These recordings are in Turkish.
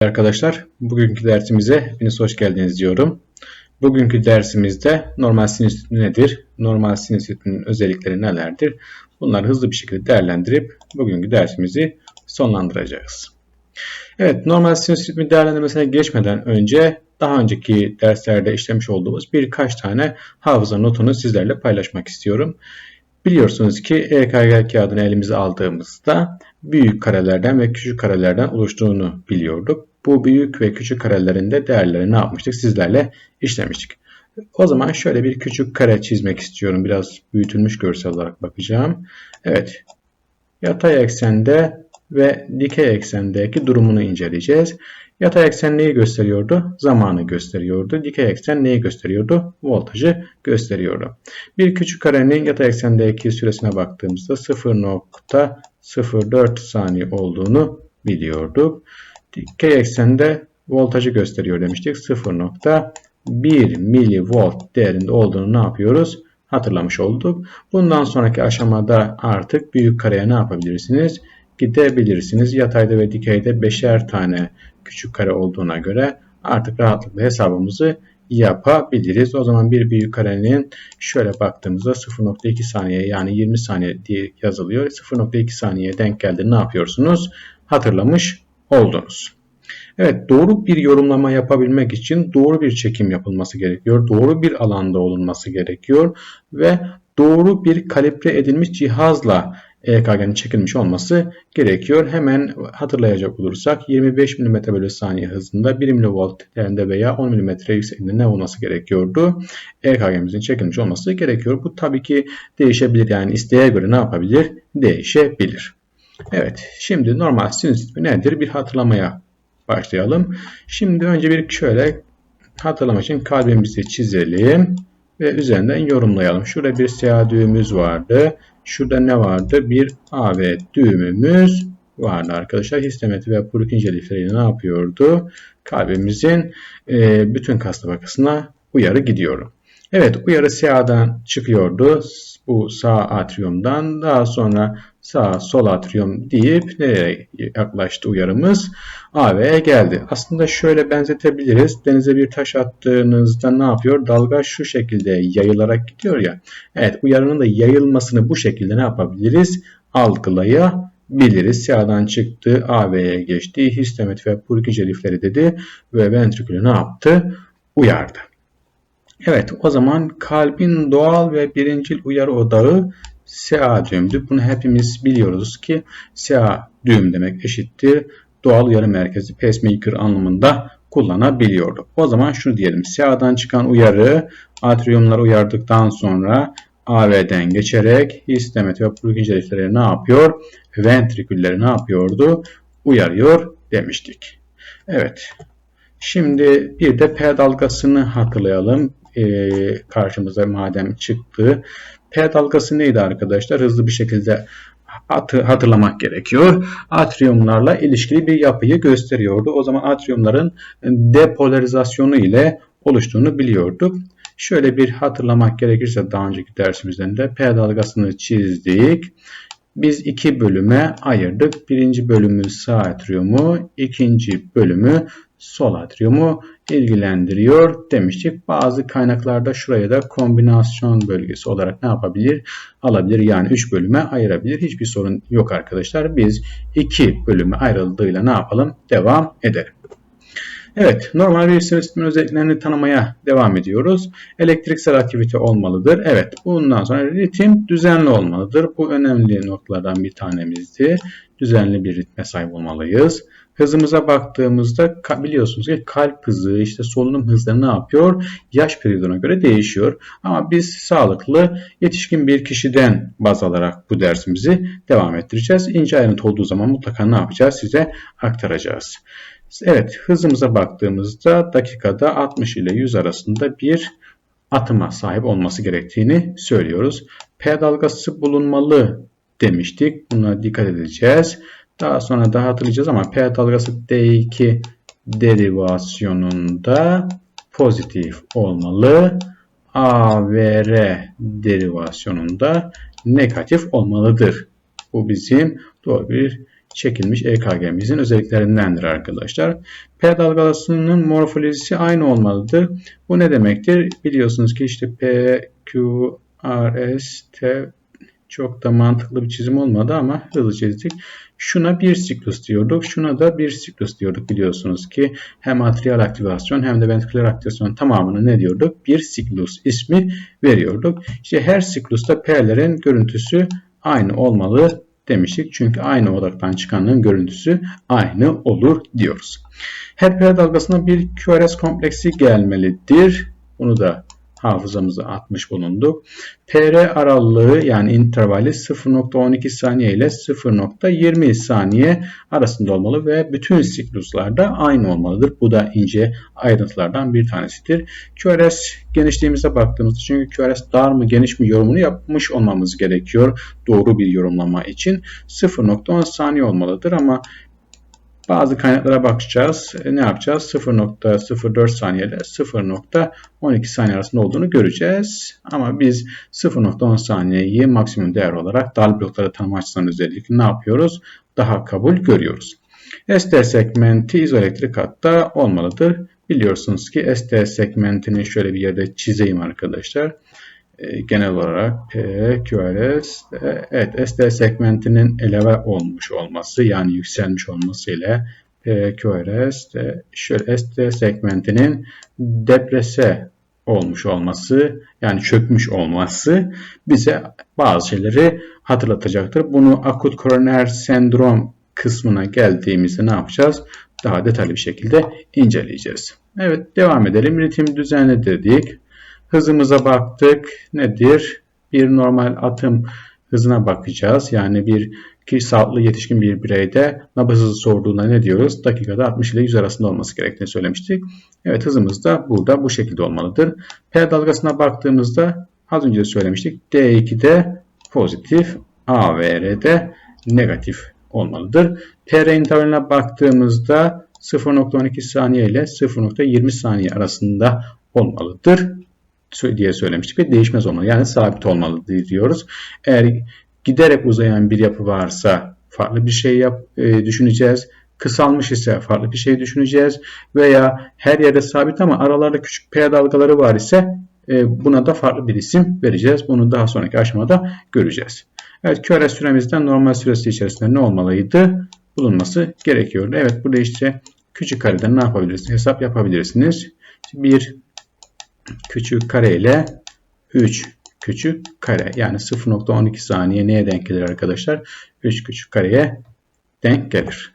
Arkadaşlar, bugünkü dersimize hepiniz hoş geldiniz diyorum. Bugünkü dersimizde normal sinüs nedir? Normal sinüs özellikleri nelerdir? Bunları hızlı bir şekilde değerlendirip bugünkü dersimizi sonlandıracağız. Evet, normal sinüs ritmi değerlendirmesine geçmeden önce daha önceki derslerde işlemiş olduğumuz birkaç tane hafıza notunu sizlerle paylaşmak istiyorum. Biliyorsunuz ki EKG kağıdını elimize aldığımızda büyük karelerden ve küçük karelerden oluştuğunu biliyorduk. Bu büyük ve küçük karelerin de değerleri ne yapmıştık sizlerle işlemiştik. O zaman şöyle bir küçük kare çizmek istiyorum. Biraz büyütülmüş görsel olarak bakacağım. Evet. Yatay eksende ve dikey eksendeki durumunu inceleyeceğiz. Yatay eksen neyi gösteriyordu? Zamanı gösteriyordu. Dikey eksen neyi gösteriyordu? Voltajı gösteriyordu. Bir küçük karenin yatay eksendeki süresine baktığımızda 0.04 saniye olduğunu biliyorduk. Dikey eksende voltajı gösteriyor demiştik. 0.1 milivolt değerinde olduğunu ne yapıyoruz? Hatırlamış olduk. Bundan sonraki aşamada artık büyük kareye ne yapabilirsiniz? Gidebilirsiniz. Yatayda ve dikeyde beşer tane küçük kare olduğuna göre artık rahatlıkla hesabımızı yapabiliriz. O zaman bir büyük karenin şöyle baktığımızda 0.2 saniye yani 20 saniye diye yazılıyor. 0.2 saniye denk geldi ne yapıyorsunuz? Hatırlamış oldunuz. Evet doğru bir yorumlama yapabilmek için doğru bir çekim yapılması gerekiyor. Doğru bir alanda olunması gerekiyor ve doğru bir kalibre edilmiş cihazla EKG'nin çekilmiş olması gerekiyor. Hemen hatırlayacak olursak 25 mm bölü saniye hızında 1 mV veya 10 mm yüksekliğinde ne olması gerekiyordu? EKG'mizin çekilmiş olması gerekiyor. Bu tabii ki değişebilir. Yani isteğe göre ne yapabilir? Değişebilir. Evet, şimdi normal sinüs nedir? Bir hatırlamaya başlayalım. Şimdi önce bir şöyle hatırlamak için kalbimizi çizelim ve üzerinden yorumlayalım. Şurada bir siyah düğümüz vardı. Şurada ne vardı? Bir AV düğümümüz vardı arkadaşlar. Histometri ve Purkinje lifleriyle ne yapıyordu? Kalbimizin e, bütün kas tabakasına uyarı gidiyordu. Evet uyarı siyahdan çıkıyordu. Bu sağ atriyumdan daha sonra sağ sol atrium deyip nereye yaklaştı uyarımız? AV'ye geldi. Aslında şöyle benzetebiliriz. Denize bir taş attığınızda ne yapıyor? Dalga şu şekilde yayılarak gidiyor ya. Evet uyarının da yayılmasını bu şekilde ne yapabiliriz? Algılayabiliriz. Siyahdan çıktı, AV'ye geçti. Histomet ve Purkinje lifleri dedi ve ventrikülü ne yaptı? Uyardı. Evet o zaman kalbin doğal ve birincil uyarı odağı SA düğümdür. Bunu hepimiz biliyoruz ki SA düğüm demek eşittir. Doğal uyarı merkezi pacemaker anlamında kullanabiliyorduk. O zaman şunu diyelim. SA'dan çıkan uyarı atriyumları uyardıktan sonra AV'den geçerek histomet ve Purkinje ne yapıyor? Ventrikülleri ne yapıyordu? Uyarıyor demiştik. Evet. Şimdi bir de P dalgasını hatırlayalım e, karşımıza madem çıktı. P dalgası neydi arkadaşlar? Hızlı bir şekilde hatırlamak gerekiyor. Atriyumlarla ilişkili bir yapıyı gösteriyordu. O zaman atriyumların depolarizasyonu ile oluştuğunu biliyorduk. Şöyle bir hatırlamak gerekirse daha önceki dersimizden de P dalgasını çizdik. Biz iki bölüme ayırdık. Birinci bölümü sağ atriyumu, ikinci bölümü sol atriyumu ilgilendiriyor demiştik. Bazı kaynaklarda şuraya da kombinasyon bölgesi olarak ne yapabilir? Alabilir yani 3 bölüme ayırabilir. Hiçbir sorun yok arkadaşlar. Biz 2 bölüme ayrıldığıyla ne yapalım? Devam edelim. Evet, normal bir sistemin özelliklerini tanımaya devam ediyoruz. Elektriksel aktivite olmalıdır. Evet, bundan sonra ritim düzenli olmalıdır. Bu önemli noktalardan bir tanemizdi. Düzenli bir ritme sahip olmalıyız. Hızımıza baktığımızda biliyorsunuz ki kalp hızı, işte solunum hızları ne yapıyor? Yaş periyoduna göre değişiyor. Ama biz sağlıklı yetişkin bir kişiden baz alarak bu dersimizi devam ettireceğiz. İnce ayrıntı olduğu zaman mutlaka ne yapacağız? Size aktaracağız. Evet hızımıza baktığımızda dakikada 60 ile 100 arasında bir atıma sahip olması gerektiğini söylüyoruz. P dalgası bulunmalı demiştik. Buna dikkat edeceğiz. Daha sonra da hatırlayacağız ama P dalgası D2 derivasyonunda pozitif olmalı. AVR derivasyonunda negatif olmalıdır. Bu bizim doğru bir çekilmiş EKG'mizin özelliklerindendir arkadaşlar. P dalgalasının morfolojisi aynı olmalıdır. Bu ne demektir? Biliyorsunuz ki işte P, Q, R, S, T çok da mantıklı bir çizim olmadı ama hızlı çizdik. Şuna bir siklus diyorduk. Şuna da bir siklus diyorduk biliyorsunuz ki hem atrial aktivasyon hem de ventriküler aktivasyon tamamını ne diyorduk? Bir siklus ismi veriyorduk. İşte her siklusta P'lerin görüntüsü aynı olmalı demiştik. Çünkü aynı odaktan çıkanın görüntüsü aynı olur diyoruz. Her P dalgasına bir QRS kompleksi gelmelidir. Bunu da hafızamıza atmış bulunduk. PR aralığı yani intervali 0.12 saniye ile 0.20 saniye arasında olmalı ve bütün sikluslarda aynı olmalıdır. Bu da ince ayrıntılardan bir tanesidir. QRS genişliğimize baktığımızda çünkü QRS dar mı geniş mi yorumunu yapmış olmamız gerekiyor doğru bir yorumlama için 0.10 saniye olmalıdır ama bazı kaynaklara bakacağız. E, ne yapacağız? 0.04 saniye ile 0.12 saniye arasında olduğunu göreceğiz. Ama biz 0.10 saniyeyi maksimum değer olarak dal blokları tanıma açısından özellikle ne yapıyoruz? Daha kabul görüyoruz. ST segmenti izoelektrik hatta olmalıdır. Biliyorsunuz ki ST segmentini şöyle bir yerde çizeyim arkadaşlar. E, genel olarak P, QRS, e, evet ST segmentinin eleve olmuş olması yani yükselmiş olması ile P, QRS, e, şöyle ST segmentinin deprese olmuş olması yani çökmüş olması bize bazı şeyleri hatırlatacaktır. Bunu akut koroner sendrom kısmına geldiğimizde ne yapacağız? Daha detaylı bir şekilde inceleyeceğiz. Evet devam edelim. Ritim düzenli dedik. Hızımıza baktık. Nedir? Bir normal atım hızına bakacağız. Yani bir ki sağlıklı yetişkin bir bireyde nabız hızı sorduğunda ne diyoruz? Dakikada 60 ile 100 arasında olması gerektiğini söylemiştik. Evet hızımız da burada bu şekilde olmalıdır. P dalgasına baktığımızda az önce de söylemiştik. D2'de pozitif, AVR'de negatif olmalıdır. PR intervaline baktığımızda 0.12 saniye ile 0.20 saniye arasında olmalıdır diye söylemiştik ve değişmez olmalı. Yani sabit olmalı diyoruz. Eğer giderek uzayan bir yapı varsa farklı bir şey yap, e, düşüneceğiz. Kısalmış ise farklı bir şey düşüneceğiz. Veya her yerde sabit ama aralarda küçük P dalgaları var ise e, buna da farklı bir isim vereceğiz. Bunu daha sonraki aşamada göreceğiz. Evet QRS süremizden normal süresi içerisinde ne olmalıydı? Bulunması gerekiyordu. Evet burada işte küçük kareden ne yapabilirsiniz? Hesap yapabilirsiniz. 1 küçük kare ile 3 küçük kare. Yani 0.12 saniye neye denk gelir arkadaşlar? 3 küçük kareye denk gelir.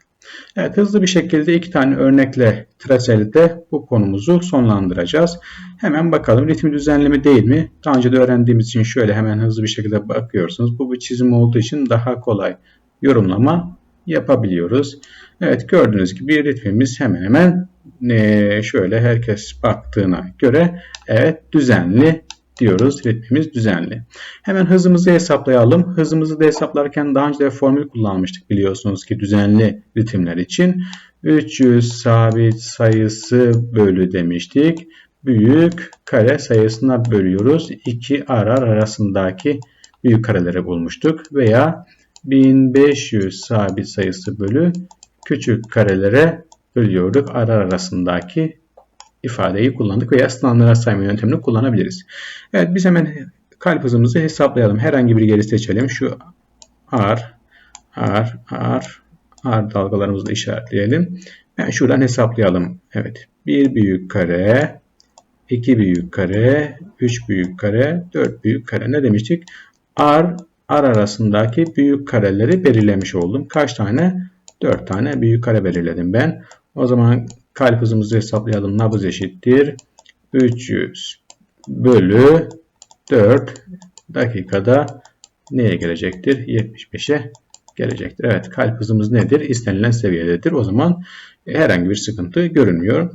Evet hızlı bir şekilde iki tane örnekle traselde bu konumuzu sonlandıracağız. Hemen bakalım ritim düzenleme değil mi? Daha önce de öğrendiğimiz için şöyle hemen hızlı bir şekilde bakıyorsunuz. Bu bir çizim olduğu için daha kolay yorumlama yapabiliyoruz. Evet gördüğünüz gibi ritmimiz hemen hemen şöyle herkes baktığına göre evet düzenli diyoruz. Ritmimiz düzenli. Hemen hızımızı hesaplayalım. Hızımızı da hesaplarken daha önce de formül kullanmıştık biliyorsunuz ki düzenli ritimler için. 300 sabit sayısı bölü demiştik. Büyük kare sayısına bölüyoruz. İki arar arasındaki büyük kareleri bulmuştuk. Veya 1500 sabit sayısı bölü küçük karelere bölüyorduk. Arar arasındaki ifadeyi kullandık veya sınavlara sayma yöntemini kullanabiliriz. Evet biz hemen kalp hızımızı hesaplayalım. Herhangi bir yeri seçelim. Şu R, R, R, R dalgalarımızı da işaretleyelim. Yani şuradan hesaplayalım. Evet. 1 büyük kare, 2 büyük kare, 3 büyük kare, 4 büyük kare. Ne demiştik? R, R arasındaki büyük kareleri belirlemiş oldum. Kaç tane? 4 tane büyük kare belirledim ben. O zaman kalp hızımızı hesaplayalım. Nabız eşittir. 300 bölü 4 dakikada neye gelecektir? 75'e gelecektir. Evet kalp hızımız nedir? İstenilen seviyededir. O zaman herhangi bir sıkıntı görünmüyor.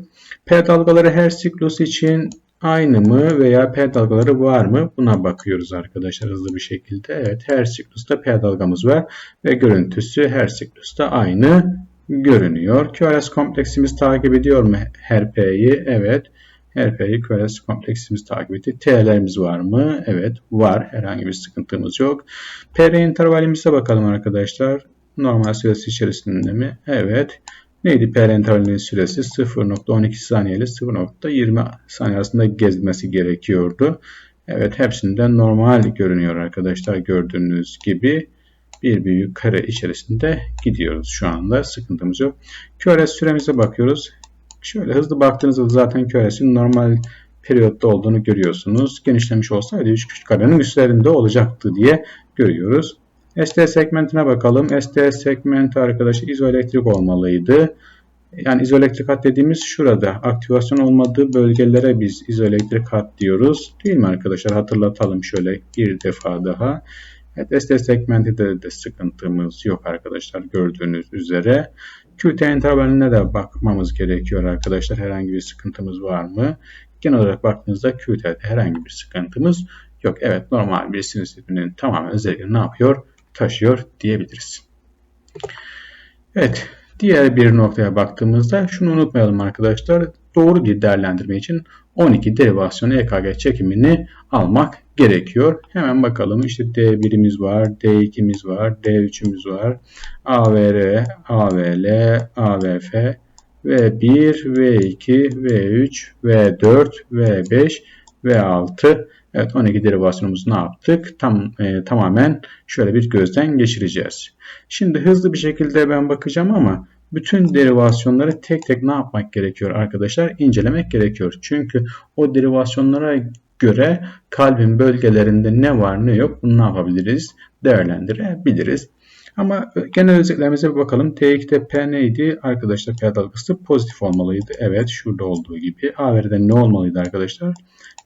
P dalgaları her siklus için aynı mı veya P dalgaları var mı? Buna bakıyoruz arkadaşlar hızlı bir şekilde. Evet her siklusta P dalgamız var ve görüntüsü her siklusta aynı görünüyor. QRS kompleksimiz takip ediyor mu her P'yi? Evet. Her P'yi QRS kompleksimiz takip etti. T'lerimiz var mı? Evet var. Herhangi bir sıkıntımız yok. PR intervalimize bakalım arkadaşlar. Normal süresi içerisinde mi? Evet. Neydi parentalinin süresi? 0.12 saniye ile 0.20 saniye arasında gezmesi gerekiyordu. Evet hepsinden normal görünüyor arkadaşlar gördüğünüz gibi. Bir büyük kare içerisinde gidiyoruz şu anda. Sıkıntımız yok. QRS süremize bakıyoruz. Şöyle hızlı baktığınızda zaten QRS'in normal periyotta olduğunu görüyorsunuz. Genişlemiş olsaydı 3 küçük karenin üstlerinde olacaktı diye görüyoruz. ST segmentine bakalım. ST segmenti arkadaşı izoelektrik olmalıydı. Yani izoelektrik hat dediğimiz şurada. Aktivasyon olmadığı bölgelere biz izoelektrik hat diyoruz. Değil mi arkadaşlar? Hatırlatalım şöyle bir defa daha. Evet, ST segmenti de, de sıkıntımız yok arkadaşlar gördüğünüz üzere. QT intervaline de bakmamız gerekiyor arkadaşlar. Herhangi bir sıkıntımız var mı? Genel olarak baktığınızda QT'de herhangi bir sıkıntımız yok. Evet normal bir sinir sisteminin tamamen özelliğini ne yapıyor? Taşıyor diyebiliriz. Evet diğer bir noktaya baktığımızda şunu unutmayalım arkadaşlar. Doğru bir değerlendirme için 12 derivasyon EKG çekimini almak gerekiyor. Hemen bakalım işte D1'imiz var, D2'miz var, D3'ümüz var, AVR, AVL, AVF, V1, V2, V3, V4, V5, V6. Evet 12 derivasyonumuzu ne yaptık? Tam e, tamamen şöyle bir gözden geçireceğiz. Şimdi hızlı bir şekilde ben bakacağım ama bütün derivasyonları tek tek ne yapmak gerekiyor arkadaşlar? İncelemek gerekiyor. Çünkü o derivasyonlara göre kalbin bölgelerinde ne var ne yok bunu ne yapabiliriz? Değerlendirebiliriz. Ama genel özelliklerimize bir bakalım. T2'de P neydi? Arkadaşlar P dalgası pozitif olmalıydı. Evet şurada olduğu gibi. AVR'de ne olmalıydı arkadaşlar?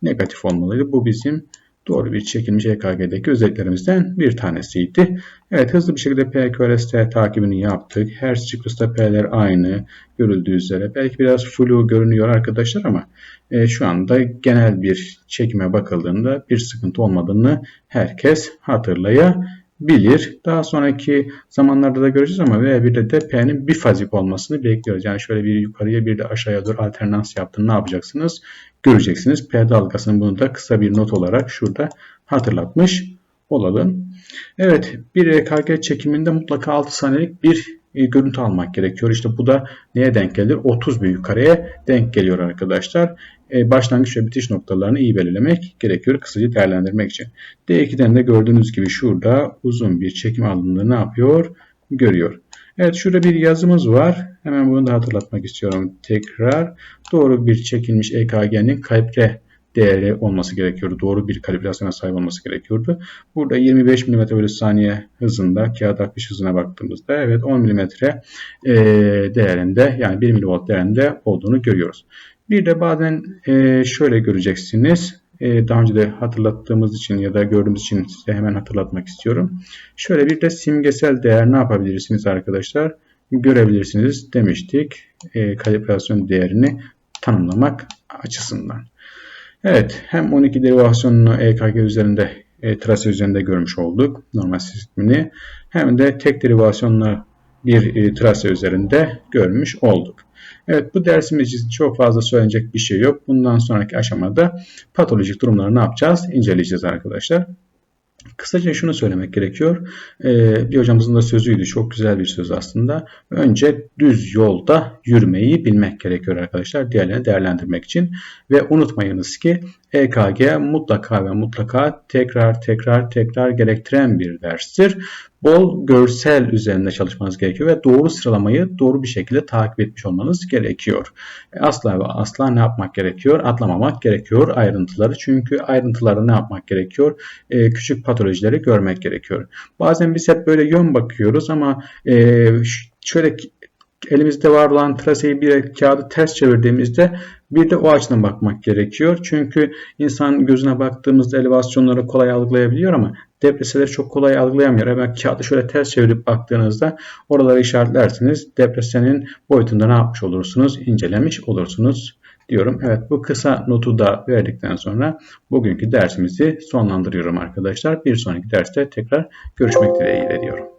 Negatif olmalıydı. Bu bizim doğru bir çekilmiş EKG'deki özelliklerimizden bir tanesiydi. Evet hızlı bir şekilde PQRST takibini yaptık. Her siklusta P'ler aynı görüldüğü üzere. Belki biraz flu görünüyor arkadaşlar ama e, şu anda genel bir çekime bakıldığında bir sıkıntı olmadığını herkes hatırlayabilir. Daha sonraki zamanlarda da göreceğiz ama V1'de de P'nin bifazik olmasını bekliyoruz. Yani şöyle bir yukarıya bir de aşağıya doğru alternans yaptığını ne yapacaksınız? Göreceksiniz. P dalgasını bunu da kısa bir not olarak şurada hatırlatmış olalım. Evet bir EKG çekiminde mutlaka 6 saniyelik bir e, görüntü almak gerekiyor. İşte bu da neye denk gelir? 30 büyük kareye denk geliyor arkadaşlar. E, başlangıç ve bitiş noktalarını iyi belirlemek gerekiyor kısaca değerlendirmek için. D2'den de gördüğünüz gibi şurada uzun bir çekim alındığını ne yapıyor? Görüyor. Evet şurada bir yazımız var. Hemen bunu da hatırlatmak istiyorum tekrar. Doğru bir çekilmiş EKG'nin kalibre değeri olması gerekiyordu. Doğru bir kalibrasyona sahip olması gerekiyordu. Burada 25 mm bölü saniye hızında kağıt akış hızına baktığımızda evet 10 mm e, değerinde yani 1 mV değerinde olduğunu görüyoruz. Bir de bazen e, şöyle göreceksiniz. E, daha önce de hatırlattığımız için ya da gördüğümüz için size hemen hatırlatmak istiyorum. Şöyle bir de simgesel değer ne yapabilirsiniz arkadaşlar? Görebilirsiniz demiştik. E, kalibrasyon değerini tanımlamak açısından. Evet hem 12 derivasyonunu EKG üzerinde e, trase üzerinde görmüş olduk normal sistemini hem de tek derivasyonla bir e, trase üzerinde görmüş olduk. Evet bu dersimiz için çok fazla söylenecek bir şey yok. Bundan sonraki aşamada patolojik durumları ne yapacağız? İnceleyeceğiz arkadaşlar. Kısaca şunu söylemek gerekiyor. Ee, bir hocamızın da sözüydü. Çok güzel bir söz aslında. Önce düz yolda yürümeyi bilmek gerekiyor arkadaşlar. Diğerlerini değerlendirmek için. Ve unutmayınız ki EKG mutlaka ve mutlaka tekrar tekrar tekrar gerektiren bir derstir. Bol görsel üzerinde çalışmanız gerekiyor ve doğru sıralamayı doğru bir şekilde takip etmiş olmanız gerekiyor. E, asla ve asla ne yapmak gerekiyor? Atlamamak gerekiyor ayrıntıları. Çünkü ayrıntıları ne yapmak gerekiyor? Ee, küçük patolojileri görmek gerekiyor. Bazen biz hep böyle yön bakıyoruz ama e, şöyle elimizde var olan traseyi bir kağıdı ters çevirdiğimizde bir de o açıdan bakmak gerekiyor. Çünkü insan gözüne baktığımızda elevasyonları kolay algılayabiliyor ama depreseleri çok kolay algılayamıyor. Hemen kağıdı şöyle ters çevirip baktığınızda oraları işaretlersiniz. Depresenin boyutunda ne yapmış olursunuz? İncelemiş olursunuz diyorum. Evet bu kısa notu da verdikten sonra bugünkü dersimizi sonlandırıyorum arkadaşlar. Bir sonraki derste tekrar görüşmek dileğiyle diyorum.